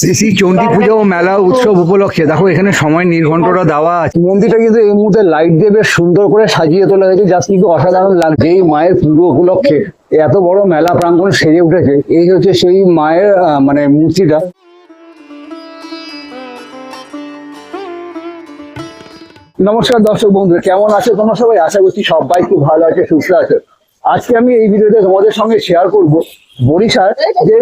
শ্রী চণ্ডী পুজো ও মেলা উৎসব উপলক্ষে। দেখো এখানে সময় নির্ঘণ্টটা দেওয়া আছে। মন্দিরটা কিন্তু এই মুহূর্তে লাইট দিয়ে বেশ সুন্দর করে সাজিয়ে তোলা হয়েছে। জাস্ট কিন্তু অসাধারণ লাগছে। এই মায়ের পুজো উপলক্ষে এত বড় মেলা প্রাঙ্গণ সেজে উঠেছে এই হচ্ছে সেই মায়ের মানে মূর্তিটা। নমস্কার দর্শক বন্ধু কেমন আছো তোমরা সবাই? আশা করছি সবাই খুব ভালো আছে সুস্থ আছে। আজকে আমি এই ভিডিওতে তোমাদের সঙ্গে শেয়ার করব বরিশাল যে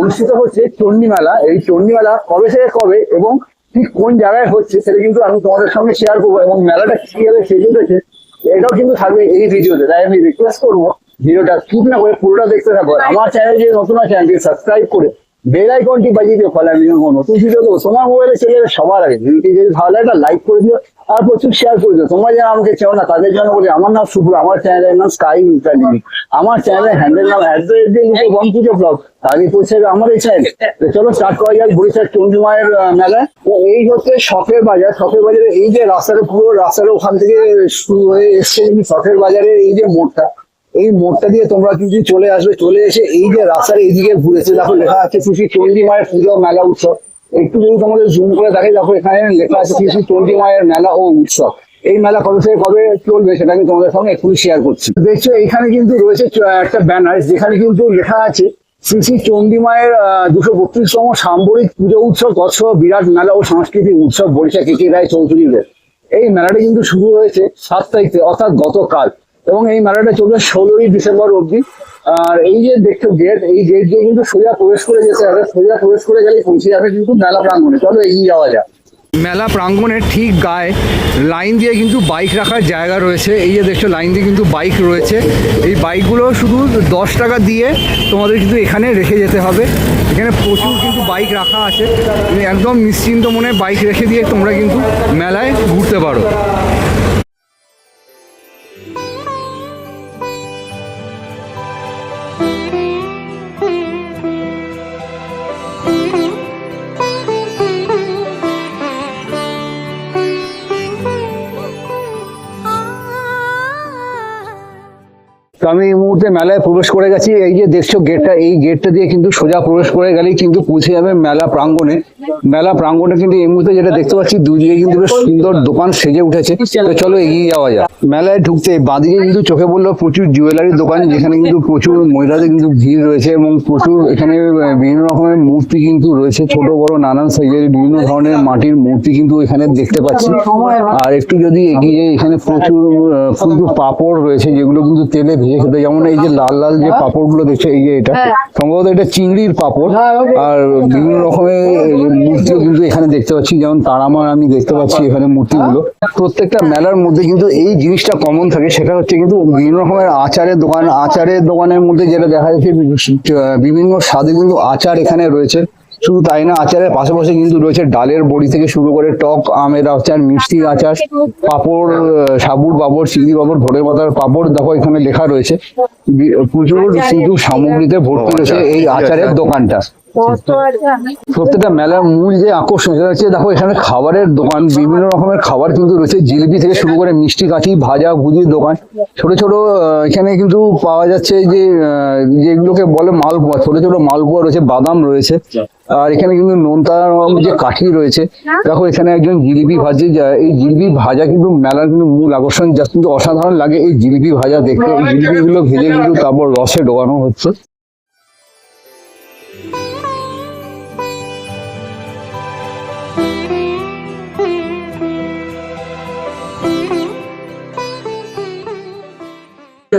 অনুষ্ঠিত হচ্ছে চণ্ডী মেলা। এই চণ্ডী মেলা কবে থেকে কবে এবং ঠিক কোন জায়গায় হচ্ছে সেটা কিন্তু আমি তোমাদের সঙ্গে শেয়ার করব এবং মেলাটা কীভাবে শেষ হয়েছে এটাও কিন্তু থাকবে এই ভিডিওতে। তাই আমি রিকোয়েস্ট করব ভিডিওটা স্কিপ না করে পুরোটা দেখতে থাকো। আমার চ্যানেল যে নতুন আছে সাবস্ক্রাইব করে বেল আইকনটি বাজিয়ে দিও ফলে নতুন ভিডিও তোমার মোবাইলে চলে সবার আগে ভিডিওটি যদি ভালো লাগে লাইক করে দিও আর প্রচুর শেয়ার করে দিও। তোমরা যারা আমাকে চেও না তাদের জন্য বলি আমার নাম শুভ্র আমার চ্যানেলের নাম স্কাই ইন্টারনেট আমার চ্যানেলের হ্যান্ডেল নাম অ্যাট দ্য রেট দিয়ে বন পুজো ব্লগ তাহলে পৌঁছে আমার এই চ্যানেল চলো স্টার্ট করা যাক বরিশাল চন্ডী মায়ের আহ, মেলায় তো এই হচ্ছে শখের বাজার। শখের বাজারে এই যে রাস্তাটা পুরো রাস্তার ওখান থেকে শুরু হয়ে এসছে শখের বাজারে এই যে মোড়টা। এই মোড়টা দিয়ে তোমরা কিন্তু চলে আসবে? চলে এসে এই যে রাস্তার এইদিকে ঘুরেছে, দেখো লেখা আছে শ্রী চণ্ডী মায়ের পুজো মেলা উৎসব। একটু যদি তোমাদের জুম করে দেখে দেখো এখানে লেখা আছে শ্রী চণ্ডী মায়ের মেলা ও উৎসব। এই মেলা কবে থেকে কবে চলবে সেটা আমি তোমাদের সঙ্গে এক্ষুনি শেয়ার করছি। দেখছ এখানে কিন্তু রয়েছে একটা ব্যানার যেখানে কিন্তু লেখা আছে, শ্রী শ্রী চণ্ডী মায়ের দুশো বত্রিশতম সাম্বরিক পুজো উৎসব, তৎসহ বিরাট মেলা ও সাংস্কৃতিক উৎসব বরিশা কে কে রায় চৌধুরীদের। এই মেলাটা কিন্তু শুরু হয়েছে সাত তারিখে, অর্থাৎ গতকাল। এবং এই মেলাটা চলবে ষোলোই ডিসেম্বর অবধি। আর এই যে দেখছ গেট এই গেট দিয়ে কিন্তু সোজা প্রবেশ করে যেতে হবে সোজা প্রবেশ করে গেলে পৌঁছে যাবে কিন্তু মেলা প্রাঙ্গণে। চলো এগিয়ে যাওয়া যাক। মেলা প্রাঙ্গণের ঠিক গায়ে লাইন দিয়ে কিন্তু বাইক রাখার জায়গা রয়েছে। এই যে দেখছ, লাইন দিয়ে কিন্তু বাইক রয়েছে। এই বাইকগুলো শুধু দশ টাকা দিয়ে তোমাদের কিন্তু এখানে রেখে যেতে হবে। এখানে প্রচুর কিন্তু বাইক রাখা আছে। একদম নিশ্চিন্ত মনে বাইক রেখে দিয়ে তোমরা কিন্তু মেলায় ঘুরতে পারো। তো আমি এই মুহূর্তে মেলায় প্রবেশ করে গেছি। এই যে দেখছ গেটটা এই গেটটা দিয়ে কিন্তু সোজা প্রবেশ করে গেলেই কিন্তু পৌঁছে যাবে মেলা প্রাঙ্গণে। মেলা প্রাঙ্গণে কিন্তু এই মুহূর্তে যেটা দেখতে পাচ্ছি, দুদিকে কিন্তু বেশ সুন্দর দোকান সেজে উঠেছে। তো চলো এগিয়ে যাওয়া যাক। মেলায় ঢুকতে বাদিকে কিন্তু চোখে পড়ল প্রচুর জুয়েলারি দোকান, যেখানে কিন্তু প্রচুর মহিলাদের কিন্তু ভিড় রয়েছে এবং প্রচুর এখানে বিভিন্ন রকমের মূর্তি কিন্তু রয়েছে। ছোট, বড়, নানান সাইজের বিভিন্ন ধরনের মাটির মূর্তি কিন্তু এখানে দেখতে পাচ্ছি। আর একটু যদি এগিয়ে এখানে প্রচুর কিন্তু পাপড় রয়েছে, যেগুলো কিন্তু তেলে ভেজে খেতে যেমন এই যে লাল লাল যে পাপড়গুলো দেখছ এই যে এটা সম্ভবত এটা চিংড়ির পাপড়। আর বিভিন্ন রকমের মূর্তিও কিন্তু এখানে দেখতে পাচ্ছি যেমন তারামার আমি দেখতে পাচ্ছি এখানে মূর্তিগুলো। প্রত্যেকটা মেলার মধ্যে কিন্তু এই জিনিসটা কমন থাকে সেটা হচ্ছে কিন্তু বিভিন্ন রকমের আচারের দোকান আচারের দোকানের মধ্যে যেটা দেখা যাচ্ছে বিভিন্ন স্বাদে কিন্তু আচার এখানে রয়েছে। শুধু তাই না আচারের পাশাপাশি কিন্তু রয়েছে ডালের বড়ি থেকে শুরু করে টক আমের আচার মিষ্টি আচার পাঁপড় সাবুর পাঁপড় চিংড়ি পাঁপড় ভোরের পাতার পাঁপড় দেখো এখানে লেখা রয়েছে প্রচুর শুধু সামগ্রীতে ভর্তি রয়েছে এই আচারের দোকানটা। প্রত্যেকটা মেলার মূল যে আকর্ষণ সেটা হচ্ছে, দেখো, এখানে খাবারের দোকান, বিভিন্ন রকমের খাবার কিন্তু রয়েছে। জিলিপি থেকে শুরু করে মিষ্টি কাঠি ভাজা, ভুজির দোকান। ছোট ছোট এখানে কিন্তু পাওয়া যাচ্ছে যে যেগুলোকে বলে মালপোয়া। ছোট ছোট মালপোয়া রয়েছে, বাদাম রয়েছে। আর এখানে কিন্তু নোনতা যে কাঠি রয়েছে, দেখো, এখানে একজন জিলিপি ভাজছে যা- এই জিলিপি ভাজা কিন্তু মেলার কিন্তু মূল আকর্ষণ। যা কিন্তু অসাধারণ লাগে এই জিলিপি ভাজা দেখতে। এই জিলিপিগুলো ভেজে কিন্তু তারপর রসে ডোবানো হচ্ছে।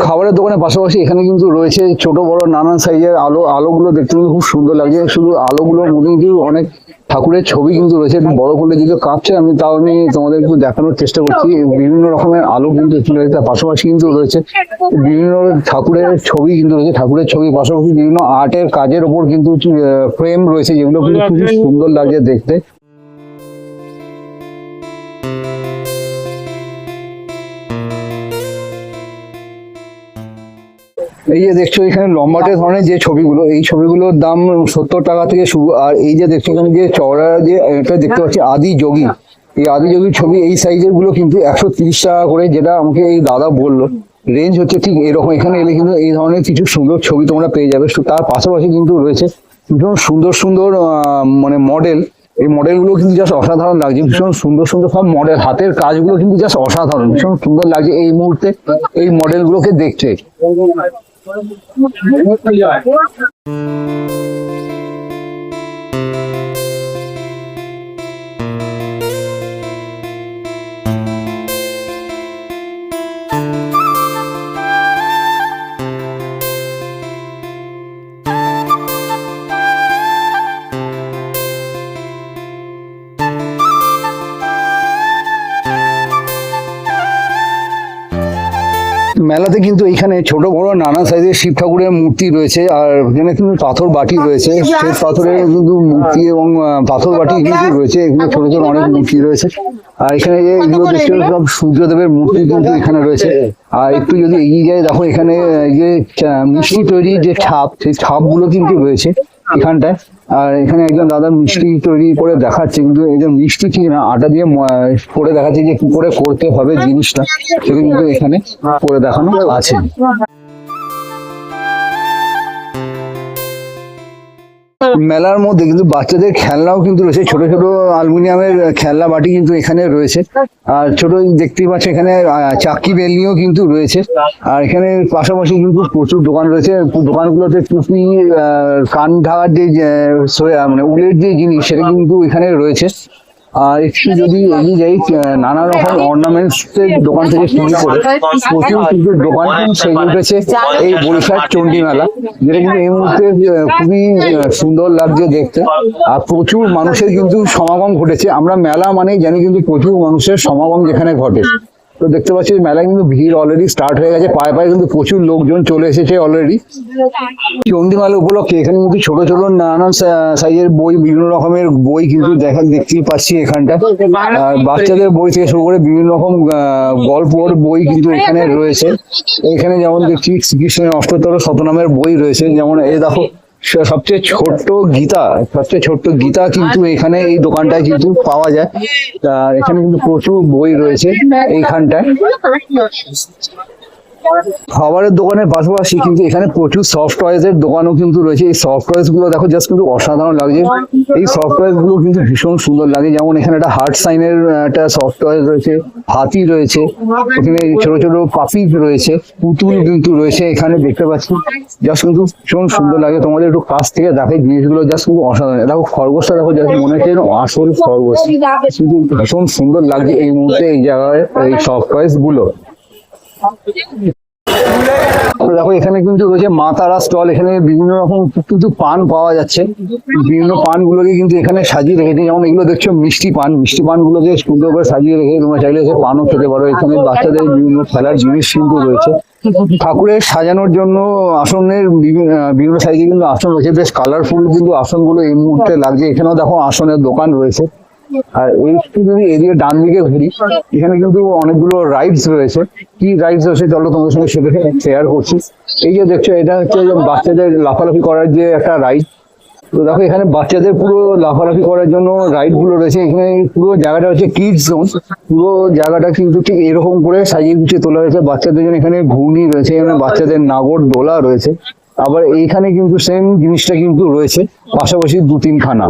খাবারের দোকানের পাশাপাশি এখানে কিন্তু রয়েছে ছোট, বড়, নানান সাইজের আলো, আলোগুলো দেখতে কিন্তু খুব সুন্দর লাগছে। শুধু আলোগুলোর মধ্যে কিন্তু অনেক ঠাকুরের ছবি কিন্তু রয়েছে। বড় করলে যেগুলো কাঁপছে আমি তাও আমি তোমাদের একটু দেখানোর চেষ্টা করছি। বিভিন্ন রকমের আলো কিন্তু তার পাশাপাশি কিন্তু রয়েছে বিভিন্ন ঠাকুরের ছবি কিন্তু রয়েছে। ঠাকুরের ছবি পাশাপাশি বিভিন্ন আর্টের কাজের ওপর কিন্তু ফ্রেম রয়েছে, যেগুলো কিন্তু খুবই সুন্দর লাগছে দেখতে। এই যে দেখছ এখানে লম্বাটে ধরনের যে ছবিগুলো, এই ছবিগুলোর দাম সত্তর টাকা থেকে শুরু, আর এই যে দেখছ এখানে যে চওড়া যে এটা দেখতে পাচ্ছি আদি যোগী। এই আদি যোগীর ছবি, এই সাইজেরগুলো কিন্তু একশো তিরিশ টাকা করে, যেটা আমাকে এই দাদা বলল। রেঞ্জ হচ্ছে ঠিক এরকম, এখানে এলে কিন্তু এই ধরনের কিছু সুন্দর ছবি তোমরা পেয়ে যাবে। তার পাশাপাশি কিন্তু রয়েছে ভীষণ সুন্দর সুন্দর মানে মডেল এই মডেলগুলো কিন্তু জাস্ট অসাধারণ লাগছে, ভীষণ সুন্দর সুন্দর সব মডেল হাতের কাজগুলো কিন্তু জাস্ট অসাধারণ, ভীষণ সুন্দর লাগছে এই মুহূর্তে এই মডেলগুলোকে দেখতে। Ali, ó. মেলাতে কিন্তু এখানে ছোট বড় নানা সাইজের শিব ঠাকুরের মূর্তি রয়েছে, আর এখানে কিন্তু পাথর বাটি রয়েছে। শ্বেত পাথরের কিন্তু মূর্তি এবং পাথর বাটি কিন্তু রয়েছে এখানে ছোট ছোট অনেক মূর্তি রয়েছে। আর এখানে সব সূর্যদেবের মূর্তি কিন্তু এখানে রয়েছে। আর একটু যদি এগিয়ে যায় দেখো এখানে যে মিষ্টি তৈরি যে ছাপ, সেই ছাপগুলো কিন্তু রয়েছে। এখানটায়। আর এখানে একজন দাদা মিষ্টি তৈরি করে দেখাচ্ছে, কিন্তু যে মিষ্টি কি না, আটা দিয়ে করে দেখাচ্ছে যে কি করে করতে হবে জিনিসটা, সেটা কিন্তু এখানে করে দেখানো আছে। মেলার মধ্যে কিন্তু বাচ্চাদের খেলনাও কিন্তু রয়েছে। ছোট ছোট অ্যালুমিনিয়ামের খেলনা বাটি কিন্তু এখানে রয়েছে। আর ছোট দেখতেই পাচ্ছ এখানে চাকি বেলনিও কিন্তু রয়েছে। আর এখানে পাশাপাশি কিন্তু প্রচুর দোকান রয়েছে। দোকানগুলোতে টুপি কান ঢাকার যে মানে উলের যে জিনিস, সেটা কিন্তু এখানে রয়েছে। আর একটু যদি এগিয়ে যাই নানা রকম অর্নামেন্টস এর দোকান থেকে শুরু করে প্রচুর কিন্তু দোকান সেজে উঠেছে এই বরিশাল চণ্ডী মেলা, যেটা কিন্তু এই মুহূর্তে খুবই সুন্দর লাগছে দেখতে। আর প্রচুর মানুষের কিন্তু সমাগম ঘটেছে। আমরা মেলা মানেই জানি কিন্তু প্রচুর মানুষের সমাগম যেখানে ঘটে। তো দেখতে পাচ্ছি মেলায় কিন্তু ভিড় অলরেডি স্টার্ট হয়ে গেছে। পায়ে পায়ে কিন্তু প্রচুর লোকজন চলে এসেছে অলরেডি চন্ডিমালা উপলক্ষে এখানে কিন্তু ছোট ছোট নানান সাইজের বই, বিভিন্ন রকমের বই কিন্তু দেখা, দেখতেই পাচ্ছি এখানটা। আর বাচ্চাদের বই থেকে শুরু করে বিভিন্ন রকম গল্পর বই কিন্তু এখানে রয়েছে। এখানে যেমন দেখছি শ্রীকৃষ্ণের অষ্টতর শতনামের বই রয়েছে। যেমন এ দেখো সবচেয়ে ছোট্ট গীতা, সবচেয়ে ছোট্ট গীতা কিন্তু এখানে এই দোকানটায় কিন্তু পাওয়া যায়। আর এখানে কিন্তু প্রচুর বই রয়েছে এইখানটায়। খাবারের দোকানের পাশাপাশি কিন্তু এখানে প্রচুর সফট এর দোকানও কিন্তু রয়েছে। এই সফটগুলো দেখো জাস্ট কিন্তু অসাধারণ লাগছে। এই সফটগুলো কিন্তু ভীষণ সুন্দর লাগে। যেমন এখানে একটা হার্ট সাইনের একটা সফট রয়েছে, হাতি রয়েছে এখানে ছোট ছোট পাপি রয়েছে, পুতুল কিন্তু রয়েছে এখানে দেখতে পাচ্ছি। জাস্ট কিন্তু ভীষণ সুন্দর লাগে। তোমাদের একটু কাছ থেকে দেখে জিনিসগুলো জাস্ট কিন্তু অসাধারণ। দেখো খরগোশটা দেখো জাস্ট মনে হচ্ছে আসল খরগোশ। কিন্তু ভীষণ সুন্দর লাগছে এই মুহূর্তে এই জায়গায় এই সফট টয়েসগুলো। দেখো, এখানে কিন্তু রয়েছে মা তারা স্টল, এখানে বিভিন্ন রকম কিন্তু পান পাওয়া যাচ্ছে। বিভিন্ন পানগুলোকে কিন্তু এখানে সাজিয়ে রেখেছে। যেমন এগুলো দেখছ, মিষ্টি পান। মিষ্টি পানগুলোকে সুন্দর করে সাজিয়ে রেখে তোমরা চাইলে এসে পানও খেতে পারো। এখানে বাচ্চাদের বিভিন্ন খেলার জিনিস কিন্তু রয়েছে। ঠাকুরের সাজানোর জন্য আসনের বিভি- বিভিন্ন সাইজে কিন্তু আসন রয়েছে। বেশ কালারফুল কিন্তু আসনগুলো এই মুহূর্তে লাগছে। এখানেও দেখো আসনের দোকান রয়েছে। আর এই যদি এদিকে ডান দিকে ঘুরি, এখানে কিন্তু অনেকগুলো রাইডস রয়েছে। কি রাইডস রয়েছে চলো তোমাদের সঙ্গে সেটা শেয়ার করছি। এই যে দেখছ, এটা হচ্ছে বাচ্চাদের লাফালাফি করার যে একটা রাইড তো দেখো, এখানে বাচ্চাদের পুরো লাফালাফি করার জন্য রাইডগুলো রয়েছে। এখানে পুরো জায়গাটা হচ্ছে কিডস জোন পুরো জায়গাটা কিন্তু ঠিক এরকম করে সাজিয়ে গুছিয়ে তোলা হয়েছে। বাচ্চাদের জন্য এখানে ঘূর্ণি রয়েছে, এখানে বাচ্চাদের নাগর দোলা রয়েছে। আবার এইখানে কিন্তু সেম জিনিসটা কিন্তু রয়েছে, পাশাপাশি দু তিনখানা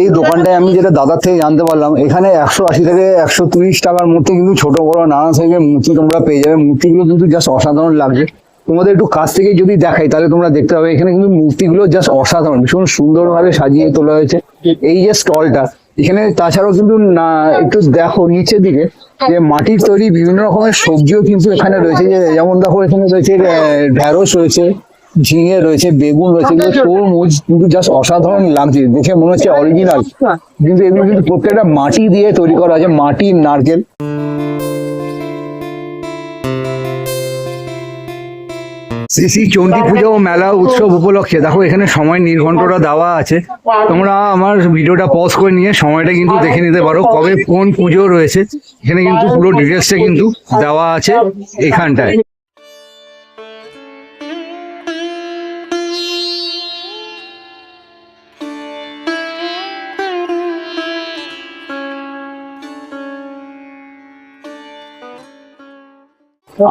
এই দোকানটায় আমি যেটা দাদার থেকে জানতে পারলাম, এখানে একশো আশি থেকে একশো তিরিশ টাকার মধ্যে কিন্তু ছোট বড় নানা সাইজের মূর্তি তোমরা পেয়ে যাবে। মূর্তিগুলো কিন্তু জাস্ট অসাধারণ লাগবে। তোমাদের একটু কাছ থেকে যদি দেখাই, তাহলে তোমরা দেখতে পাবে এখানে কিন্তু মূর্তিগুলো জাস্ট অসাধারণ। ভীষণ সুন্দরভাবে সাজিয়ে তোলা হয়েছে। এই যে স্টলটা, এখানে তাছাড়াও কিন্তু না, একটু দেখো নিচের দিকে, যে মাটির তৈরি বিভিন্ন রকমের সবজিও কিন্তু এখানে রয়েছে। যেমন দেখো এখানে রয়েছে ঢ্যাঁড়স রয়েছে ঝিঙে রয়েছে বেগুন রয়েছে এগুলো তরমুজ কিন্তু জাস্ট অসাধারণ লাগছে দেখে মনে হচ্ছে অরিজিনাল কিন্তু এগুলো কিন্তু প্রত্যেকটা মাটি দিয়ে তৈরি করা আছে মাটির নারকেল। শ্রী শ্রী চণ্ডী পুজো ও মেলা উৎসব উপলক্ষে দেখো এখানে সময় নির্ঘণ্টটা দেওয়া আছে। তোমরা আমার ভিডিওটা পজ করে নিয়ে সময়টা কিন্তু দেখে নিতে পারো কবে কোন পুজো রয়েছে। এখানে কিন্তু পুরো ডিটেলসটা কিন্তু দেওয়া আছে এখানটায়।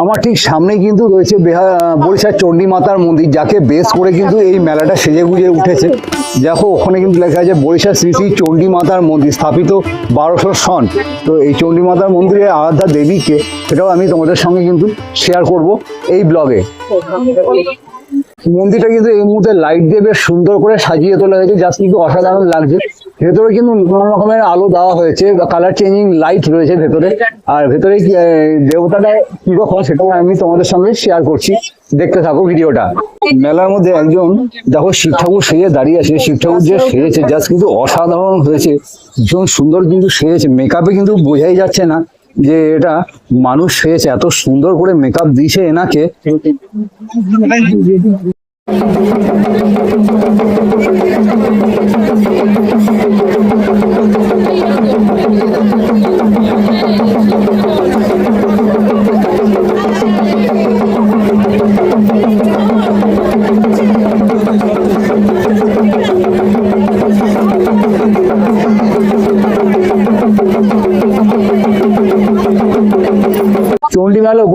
আমার ঠিক সামনে কিন্তু রয়েছে বরিশাল চণ্ডী মাতার মন্দির, যাকে বেস করে কিন্তু এই মেলাটা সেজে গুজে উঠেছে। দেখো, ওখানে কিন্তু লেখা আছে, বরিশাল শ্রী শ্রী চণ্ডী মাতার মন্দির স্থাপিত বারোশো সন। তো এই চণ্ডী মাতার মন্দিরে আরাধ্যা দেবীকে, সেটাও আমি তোমাদের সঙ্গে কিন্তু শেয়ার করব এই ব্লগে মন্দিরটা কিন্তু এই মুহূর্তে লাইট দিয়ে বেশ সুন্দর করে সাজিয়ে তোলা হয়েছে জাস্ট কিন্তু অসাধারণ লাগছে। ভেতরে কিন্তু নানা রকমের আলো দেওয়া হয়েছে কালার চেঞ্জিং লাইট রয়েছে ভেতরে। আর ভেতরে কি, দেবতাটা কীরকম সেটাও আমি তোমাদের সঙ্গে শেয়ার করছি। দেখতে থাকো ভিডিওটা। মেলার মধ্যে একজন দেখো শিব ঠাকুর সেজে দাঁড়িয়ে আছে শিব ঠাকুর যে সেজেছে জাস্ট কিন্তু অসাধারণ হয়েছে। ভীষণ সুন্দর কিন্তু সেজেছে মেকআপে কিন্তু বোঝাই যাচ্ছে না। যে এটা মানুষ হয়েছে এত সুন্দর করে মেকআপ দিছে এনাকে। Thank মেলা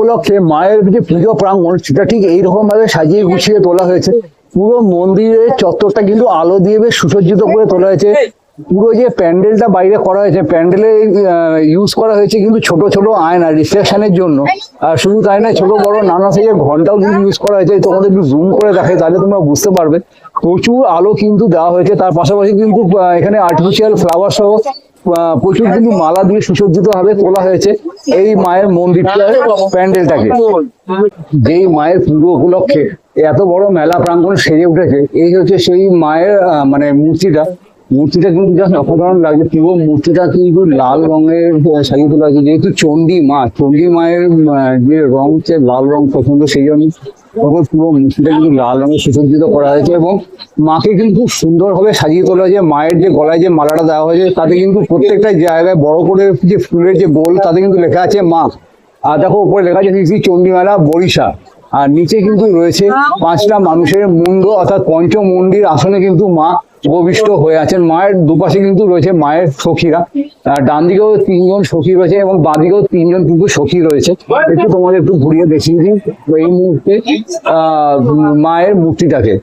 উপলক্ষে মায়ের যে পুজো প্রাঙ্গণ, সেটা ঠিক এইরকম ভাবে সাজিয়ে গুছিয়ে তোলা হয়েছে। পুরো মন্দিরের চত্বরটা কিন্তু আলো দিয়ে বেশ সুসজ্জিত করে তোলা হয়েছে। পুরো যে প্যান্ডেলটা বাইরে করা হয়েছে, প্যান্ডেলে ইউজ করা হয়েছে কিন্তু ছোট ছোট আয়না রিফ্লেকশনের জন্য। আর শুধু তাই না ছোট, বড়, নানা সাইজের ঘন্টাও কিন্তু ইউজ করা হয়েছে। তোমাদের একটু জুম করে দেখাই, তাহলে তোমরা বুঝতে পারবে। প্রচুর আলো কিন্তু দেওয়া হয়েছে। তার পাশাপাশি কিন্তু এখানে আর্টিফিশিয়াল ফ্লাওয়ার সহ প্রচুর কিন্তু মালা দিয়ে সুসজ্জিত ভাবে তোলা হয়েছে এই মায়ের মন্দিরটা প্যান্ডেলটাকে। যেই মায়ের পুজো উপলক্ষে এত বড় মেলা প্রাঙ্গণ সেজে উঠেছে এই হচ্ছে সেই মায়ের মানে মূর্তিটা। মূর্তিটা কিন্তু জাস্ট অসাধারণ লাগছে। পুরো মূর্তিটা কিন্তু লাল রঙের সাজিয়ে তোলা হয়েছে। যেহেতু চণ্ডী মা, চণ্ডী মায়ের যে রং হচ্ছে লাল রং পছন্দ, সেই জন্য পুরো মূর্তিটা কিন্তু লাল রঙে সুসজ্জিত করা হয়েছে এবং মাকে কিন্তু খুব সুন্দরভাবে সাজিয়ে তোলা হয়েছে। মায়ের যে গলায় যে মালাটা দেওয়া হয়েছে, তাতে কিন্তু প্রত্যেকটা জায়গায় বড় করে যে ফুলের যে বোল তাতে কিন্তু লেখা আছে মা। আর দেখো, উপরে লেখা আছে শ্রী চণ্ডীমেলা বরিশা আর নিচে কিন্তু রয়েছে পাঁচটা মানুষের মুন্ড, অর্থাৎ পঞ্চমন্দির আসনে কিন্তু মা উপবিষ্ট হয়ে আছেন। মায়ের দুপাশে কিন্তু রয়েছে মায়ের সখীরা। ডান দিকেও তিনজন সখী রয়েছে এবং বাঁ দিকেও তিনজন কিন্তু সখী রয়েছে। একটু তোমাদের একটু ঘুরিয়ে দেখিয়ে দিন এই মুহূর্তে মায়ের মূর্তিটাকে।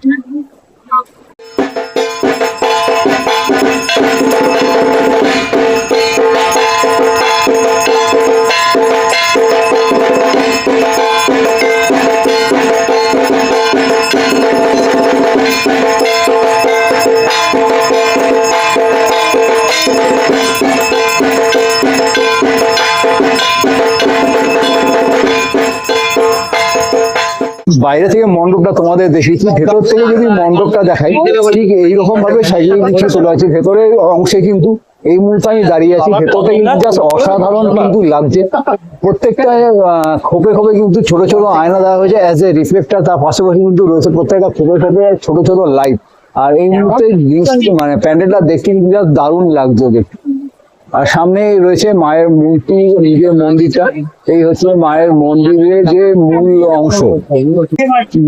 বাইরে থেকে মণ্ডপটা তোমাদের দেখিয়েছি ভেতর থেকে যদি মণ্ডপটা দেখাই ঠিক এইরকম ভাবে সাজিয়ে গুছিয়ে তোলা আছে ভেতরের অংশে কিন্তু এই মুহূর্তে আমি দাঁড়িয়ে আছি। ভেতরটা কিন্তু জাস্ট অসাধারণ কিন্তু লাগছে। প্রত্যেকটা খোপে খোপে কিন্তু ছোট ছোট আয়না দেওয়া হয়েছে অ্যাজ এ রিফ্লেক্টার তার পাশাপাশি কিন্তু রয়েছে প্রত্যেকটা খোপে খোপে ছোট ছোট লাইট আর এই মুহূর্তে মানে প্যান্ডেলটা দেখতে কিন্তু দারুণ লাগছে দেখতে। আর সামনে রয়েছে মায়ের মূর্তি নিজের মন্দিরটা, এই হচ্ছে মায়ের মন্দিরের যে মূল অংশ।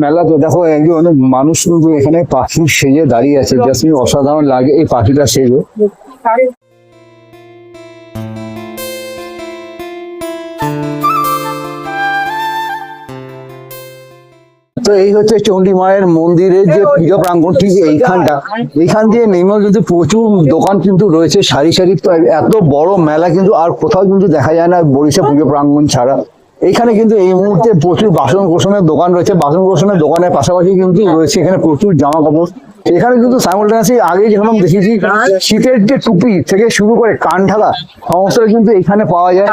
মেলা তো দেখো, একজন মানুষ কিন্তু এখানে পাখি সেজে দাঁড়িয়ে আছে। জাস্ট অসাধারণ লাগে এই পাখিটা সেজে। তো এই হচ্ছে চণ্ডী মায়ের মন্দিরের যে পুজো প্রাঙ্গণ ঠিক এইখানটা। এইখান দিয়ে নেমেও কিন্তু প্রচুর দোকান কিন্তু রয়েছে সারি সারি তো এত বড় মেলা কিন্তু আর কোথাও কিন্তু দেখা যায় না বরিশা পুজো প্রাঙ্গণ ছাড়া। এইখানে কিন্তু এই মুহূর্তে প্রচুর বাসন কোসনের দোকান রয়েছে। বাসন কোসনের দোকানের পাশাপাশি কিন্তু রয়েছে এখানে প্রচুর জামা কাপড় এখানে কিন্তু সাইমultaneously আগে যেরকম দেখেছি শীতের যে টুপি থেকে শুরু করে কান ঢাকা সমস্তটা কিন্তু এখানে পাওয়া যায়।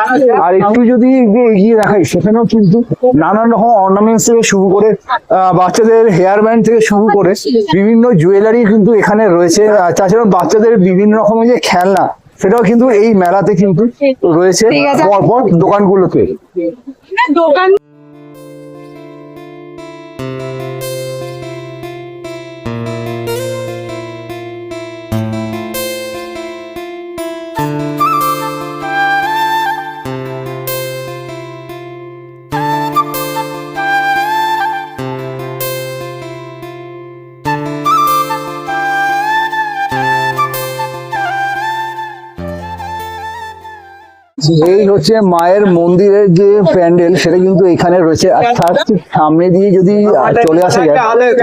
আর একটু যদি এগিয়ে দেখাই সেখানেও কিন্তু নানান রকম অর্নামেন্টস থেকে শুরু করে আহ, বাচ্চাদের হেয়ার ব্যান্ড থেকে শুরু করে বিভিন্ন জুয়েলারি কিন্তু এখানে রয়েছে। তাছাড়া বাচ্চাদের বিভিন্ন রকমের যে খেলনা সেটাও কিন্তু এই মেলাতে কিন্তু রয়েছে। পরপর দোকানগুলোতে। দোকান এই হচ্ছে মায়ের মন্দিরের যে প্যান্ডেল, সেটা কিন্তু এখানে রয়েছে। ঠিক সামনে দিয়ে যদি চলে আসা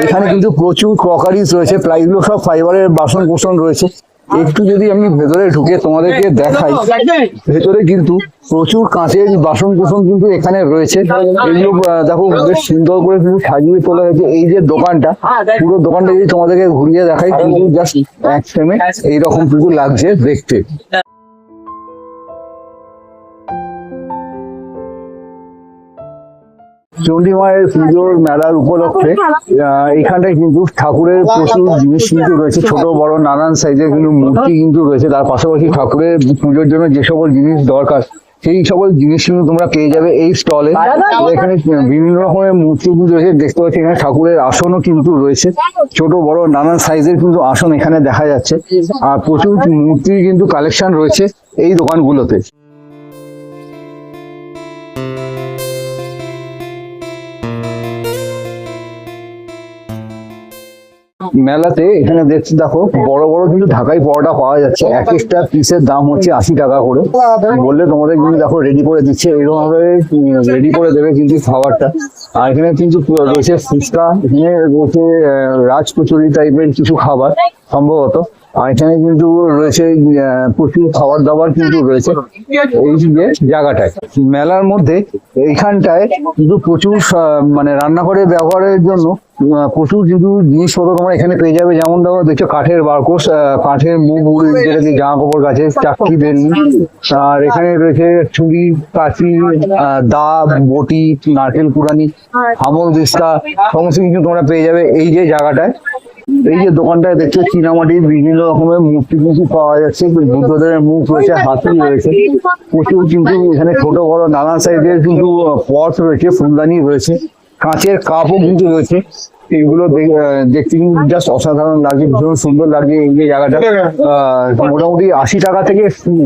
এখানে কিন্তু প্রচুর ক্রকারিজ রয়েছে প্রায়গুলো সব ফাইবারের বাসন কোসন রয়েছে। একটু যদি আমি ভেতরে ঢুকে তোমাদেরকে দেখাই, ভেতরে কিন্তু প্রচুর কাঁচের বাসন কোসন কিন্তু এখানে রয়েছে। এগুলো দেখো, বেশ সুন্দর করে কিন্তু সাজিয়ে তোলা হয়েছে। এই যে দোকানটা, পুরো দোকানটা যদি তোমাদেরকে ঘুরিয়ে দেখাই, কিন্তু জাস্ট এক ফ্রেমে এইরকম কিন্তু লাগছে দেখতে। চণ্ডী মায়ের পুজোর মেলার উপলক্ষে এখানটায় কিন্তু ঠাকুরের প্রচুর জিনিস কিন্তু রয়েছে, ছোট, বড়, নানান সাইজের কিন্তু মূর্তি কিন্তু রয়েছে। তার পাশাপাশি ঠাকুরের পুজোর জন্য যে সকল জিনিস দরকার, সেই সকল জিনিস কিন্তু তোমরা পেয়ে যাবে এই স্টলে। এখানে বিভিন্ন রকমের মূর্তি কিন্তু রয়েছে, দেখতে পাচ্ছি এখানে ঠাকুরের আসনও কিন্তু রয়েছে। ছোট, বড়, নানান সাইজের কিন্তু আসন এখানে দেখা যাচ্ছে। আর প্রচুর মূর্তির কিন্তু কালেকশন রয়েছে এই দোকানগুলোতে। মেলাতে এখানে দেখছি, দেখো, বড় বড় কিন্তু ঢাকাই পরোটা পাওয়া যাচ্ছে। এক একটা পিসের দাম হচ্ছে আশি টাকা করে। বললে তোমাদের কিন্তু, দেখো রেডি করে দিচ্ছে। এরকম ভাবে রেডি করে দেবে কিন্তু খাবারটা। আর এখানে কিন্তু রয়েছে ফুচকা, এখানে রয়েছে রাজ কচুরি টাইপের কিছু খাবার, সম্ভবত। আর এখানে কিন্তু রয়েছে প্রচুর খাবার দাবার কিন্তু রয়েছে এই যে জায়গাটায়। মেলার মধ্যে এইখানটায় কিন্তু প্রচুর মানে রান্নাঘরে ব্যবহারের জন্য প্রচুর কিন্তু জিনিসপত্র তোমরা এখানে পেয়ে যাবে। যেমন দেখো দেখছ কাঠের বারকোস কাঠের মুখ যেটা দিয়ে জামা কাপড় কাছে চাকরি বেলনি আর এখানে রয়েছে ছুরি কাঁচি দা, বটি, নারকেল কুড়ানি আমল দিস্তা, সমস্ত কিছু তোমরা পেয়ে যাবে এই যে জায়গাটায়। এই যে দোকানটায় দেখছ চীনামাটির বিভিন্ন রকমের মূর্তি কিন্তু পাওয়া যাচ্ছে বুদ্ধদেবের মুখ রয়েছে হাতি রয়েছে। প্রচুর কিন্তু এখানে ছোট বড় নানান সাইজের কিন্তু পট রয়েছে ফুলদানি রয়েছে কাঁচের কাপও কিন্তু রয়েছে। এগুলো দেখতে কিন্তু জাস্ট অসাধারণ লাগে ভীষণ সুন্দর লাগে এই যে জায়গাটা। আহ, মোটামুটি আশি টাকা থেকে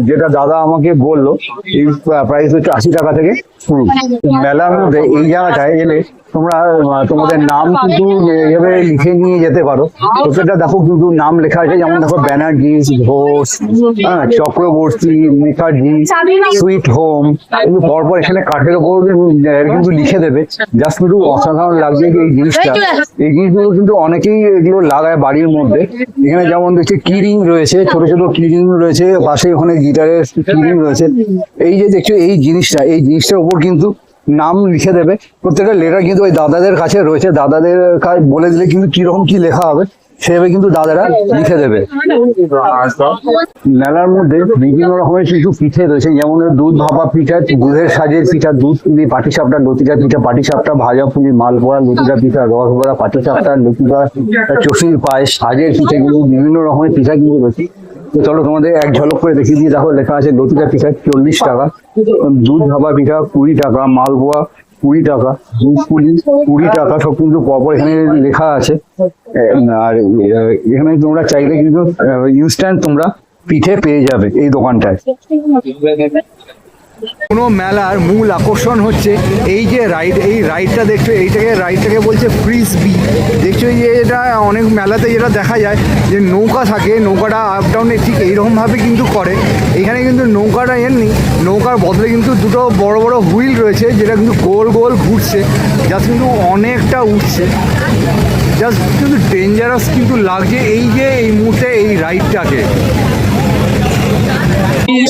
যেটা দাদা আমাকে বলল এই প্রাইস হচ্ছে আশি টাকা থেকে। মেলার মধ্যে এই জায়গাটায় এলে তোমরা তোমাদের নাম কিন্তু এইভাবে লিখে নিয়ে যেতে পারো। প্রত্যেকটা দেখো কিন্তু নাম লেখা আছে যেমন দেখো ব্যানার্জি ঘোষ হ্যাঁ চক্রবর্তী মুখার্জি সুইট হোম কিন্তু পরপর এখানে কাঠের ওপর কিন্তু লিখে দেবে। জাস্ট কিন্তু অসাধারণ লাগছে এই জিনিসটা। এই জিনিসগুলো কিন্তু অনেকেই এগুলো লাগায় বাড়ির মধ্যে। এখানে যেমন দেখছি কিরিং রয়েছে ছোট ছোট কিরিং রয়েছে পাশে ওখানে গিটারের কিরিং রয়েছে। এই যে দেখছ এই জিনিসটা এই জিনিসটার উপর কিন্তু নাম লিখে দেবে। প্রত্যেকটা লেটার কিন্তু ওই দাদাদের কাছে রয়েছে। দাদাদের বলে দিলে কিন্তু কীরকম কি লেখা হবে সেভাবে কিন্তু দাদারা লিখে দেবে। মেলার মধ্যে বিভিন্ন রকমের কিছু পিঠে রয়েছে, যেমন দুধ ভাপা পিঠা, দুধের সাজের পিঠা, দুধ পুলি পাটি সাপটা লতিকা পিঠা পাটি সাপটা ভাজা পুলি, মালপোড়া, লতিকা পিঠা রসবড়া পাটি সাপটা লতিকা, চষির পায়েস, সাজের পিঠে কিন্তু বিভিন্ন রকমের পিঠা কিন্তু রয়েছে। তো চলো তোমাদের এক ঝলক করে দেখিয়ে দিয়ে দেখো লেখা আছে লতিকা পিঠা চল্লিশ টাকা। দুধ ভাপা পিঠা কুড়ি টাকা, মালপোয়া, কুড়ি টাকা দুধ পুলি কুড়ি টাকা, সব কিন্তু পরপর এখানে লেখা আছে। আর এখানে তোমরা চাইলে কিন্তু ইনস্ট্যান্ট তোমরা পিঠে পেয়ে যাবে এই দোকানটায়। কোনো মেলার মূল আকর্ষণ হচ্ছে এই যে রাইড এই রাইডটা দেখছ, এইটাকে রাইডটাকে বলছে ফ্রিজ বি দেখছ যে এটা অনেক মেলাতে যেটা দেখা যায়, যে নৌকা থাকে, নৌকাটা আপ ডাউনে ঠিক এইরকমভাবে কিন্তু করে। এখানে কিন্তু নৌকাটা এমনি নৌকার বদলে কিন্তু দুটো বড় বড় হুইল রয়েছে, যেটা কিন্তু গোল গোল ঘুরছে জাস্ট কিন্তু অনেকটা উঠছে। জাস্ট কিন্তু ডেঞ্জারাস কিন্তু লাগছে এই যে, এই মুহূর্তে, এই রাইডটাকে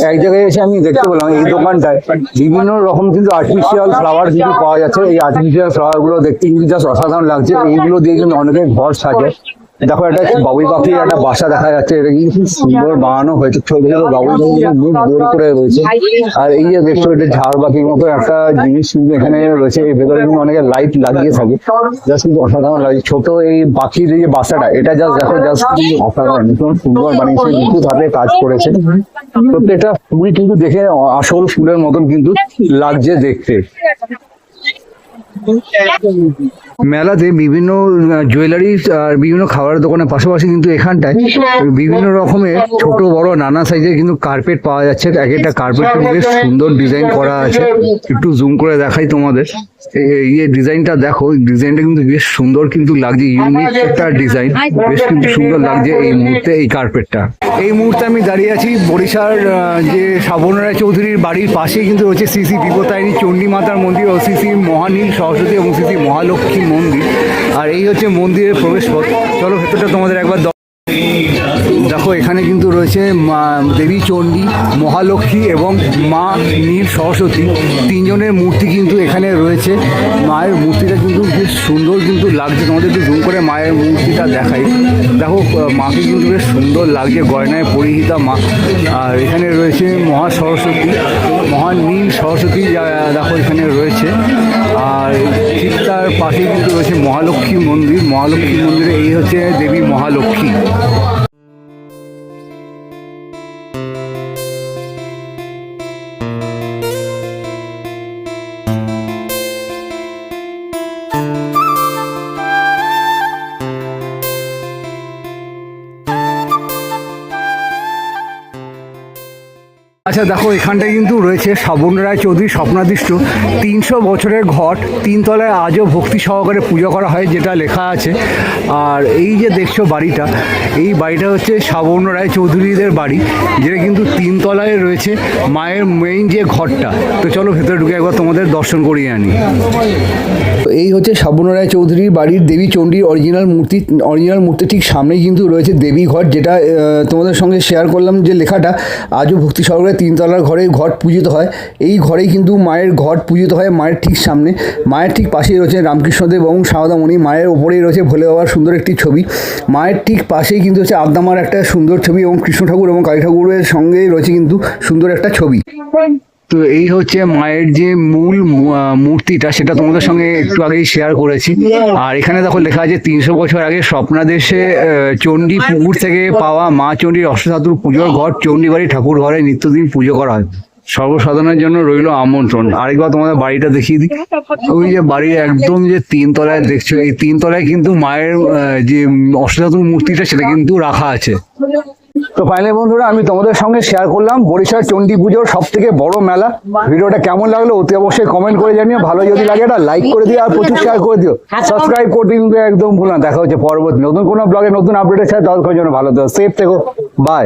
এক জায়গায় এসে আমি দেখতে পেলাম, এই দোকানটায় বিভিন্ন রকম কিন্তু আর্টিফিশিয়াল ফ্লাওয়ার কিন্তু পাওয়া যাচ্ছে। এই আর্টিফিশিয়াল ফ্লাওয়ারগুলো দেখতে কিন্তু জাস্ট অসাধারণ লাগছে। এইগুলো দিয়ে কিন্তু অনেকে ঘর সাজে। দেখো, একটা বাবুই পাখির একটা বাসা দেখা যাচ্ছে, এটা কি সুন্দর বানানো হয়েছে ছোট ছোট বাবুই মুখ করে রয়েছে। আর এই যে দেখছ, এটা ঝাড় পাখির মতো একটা জিনিস কিন্তু এখানে রয়েছে এই ভেতরে কিন্তু অনেকে লাইট লাগিয়ে থাকে। জাস্ট কিন্তু অসাধারণ লাগছে ছোট এই পাখির যে বাসাটা, এটা জাস্ট দেখো জাস্ট কিন্তু অসাধারণ, ভীষণ সুন্দর বানিয়েছে নিখুঁত হাতে কাজ করেছে। প্রত্যেকটা ফুল কিন্তু দেখে আসল ফুলের মতন কিন্তু লাগছে দেখতে। মেলাতে বিভিন্ন জুয়েলারি আর বিভিন্ন খাবারের দোকানের পাশাপাশি কিন্তু এখানটায় বিভিন্ন রকমের ছোট, বড়, নানা সাইজের কিন্তু কার্পেট পাওয়া যাচ্ছে। এক একটা কার্পেট বেশ সুন্দর ডিজাইন করা আছে। একটু জুম করে দেখাই তোমাদের। এই ডিজাইনটা দেখো ডিজাইনটা কিন্তু বেশ সুন্দর কিন্তু লাগছে ইউনিক একটা ডিজাইন। বেশ কিন্তু সুন্দর লাগছে এই মুহূর্তে এই কার্পেটটা এই মুহূর্তে আমি দাঁড়িয়ে আছি বরিশার আহ, যে শ্রাবণ রায় চৌধুরীর বাড়ির পাশেই কিন্তু রয়েছে শ্রী বিপতায়নী চণ্ডী মাতার মন্দির ও শ্রী শ্রী মহানীল সরস্বতী এবং শ্রী শ্রী মহালক্ষ্মী মন্দির। আর এই হচ্ছে মন্দিরের প্রবেশপথ। চলো ভেতরটা তোমাদের একবার দ- দেখো, এখানে কিন্তু রয়েছে দেবী চণ্ডী, মহালক্ষ্মী এবং মা নীল সরস্বতী। তিনজনের মূর্তি কিন্তু এখানে রয়েছে। মায়ের মূর্তিটা কিন্তু বেশ সুন্দর কিন্তু লাগছে। তোমাদের একটু জুম করে মায়ের মূর্তিটা দেখাই। দেখো, মাকে কিন্তু বেশ সুন্দর লাগছে, গয়নায় পরিহিতা মা। আর এখানে রয়েছে মহা সরস্বতী, মহা নীল সরস্বতী দেখো, এখানে রয়েছে। আর ঠিক তার পাশেই কিন্তু রয়েছে মহালক্ষ্মী মন্দির। মহালক্ষ্মী মন্দিরে এই হচ্ছে দেবী মহালক্ষ্মী। আচ্ছা দেখো, এখানটায় কিন্তু রয়েছে শ্রাবণ রায় চৌধুরী স্বপ্নাদিষ্ট। তিনশো বছরের ঘট, তিনতলায় আজও ভক্তি সহকারে পুজো করা হয়, যেটা লেখা আছে। আর এই যে দেখছ বাড়িটা, এই বাড়িটা হচ্ছে শ্রাবণ রায় চৌধুরীদের বাড়ি, যেটা কিন্তু তিনতলায় রয়েছে। মায়ের মেইন যে ঘরটা, তো চলো ভেতরে ঢুকে একবার তোমাদের দর্শন করিয়ে আনি। এই হচ্ছে শ্রাবণ রায় চৌধুরীর বাড়ির দেবী চণ্ডীর অরিজিনাল মূর্তি অরিজিনাল মূর্তি ঠিক সামনেই কিন্তু রয়েছে দেবী ঘর যেটা তোমাদের সঙ্গে শেয়ার করলাম যে লেখাটা, আজও ভক্তি সহকারে তিনতলার ঘরে ঘট পূজিত হয়। এই ঘরেই কিন্তু মায়ের ঘট পূজিত হয় মায়ের ঠিক সামনে। মায়ের ঠিক পাশেই রয়েছে রামকৃষ্ণদেব এবং সারদামণি। মায়ের ওপরেই রয়েছে ভোলে বাবার সুন্দর একটি ছবি। মায়ের ঠিক পাশেই কিন্তু হচ্ছে আদ্দামার একটা সুন্দর ছবি এবং কৃষ্ণ ঠাকুর এবং কালী ঠাকুরের সঙ্গেই রয়েছে কিন্তু সুন্দর একটা ছবি। তো এই হচ্ছে মায়ের যে মূল মূর্তিটা, সেটা তোমাদের সঙ্গে একটু আগেই শেয়ার করেছি। আর এখানে দেখো লেখা আছে, তিনশো বছর আগে স্বপ্নাদেশে চণ্ডী পুকুর থেকে পাওয়া মা চণ্ডীর অষ্টধাতুর পুজোর ঘর চণ্ডীবাড়ি ঠাকুর ঘরে নিত্যদিন পুজো করা হয়। সর্বসাধারণের জন্য রইল আমন্ত্রণ। আরেকবার তোমাদের বাড়িটা দেখিয়ে দিই। ওই যে বাড়ির একদম যে তিনতলায় দেখছ, এই তিনতলায় কিন্তু মায়ের যে অষ্টধাতুর মূর্তিটা, সেটা কিন্তু রাখা আছে। তো ফাইনাল বন্ধুরা, আমি তোমাদের সঙ্গে শেয়ার করলাম বরিশাল চণ্ডী পুজোর সব থেকে বড় মেলা। ভিডিওটা কেমন লাগল অতি অবশ্যই কমেন্ট করে জানিও। ভালো যদি লাগে এটা লাইক করে দিও আর প্রচুর শেয়ার করে দিও। সাবস্ক্রাইব করতে কিন্তু একদম ভুল না দেখা হচ্ছে পরবর্তী নতুন কোনো ব্লগে নতুন আপডেটের সাথে দরকার জন্য ভালো থেকো সেফ থেকো। বাই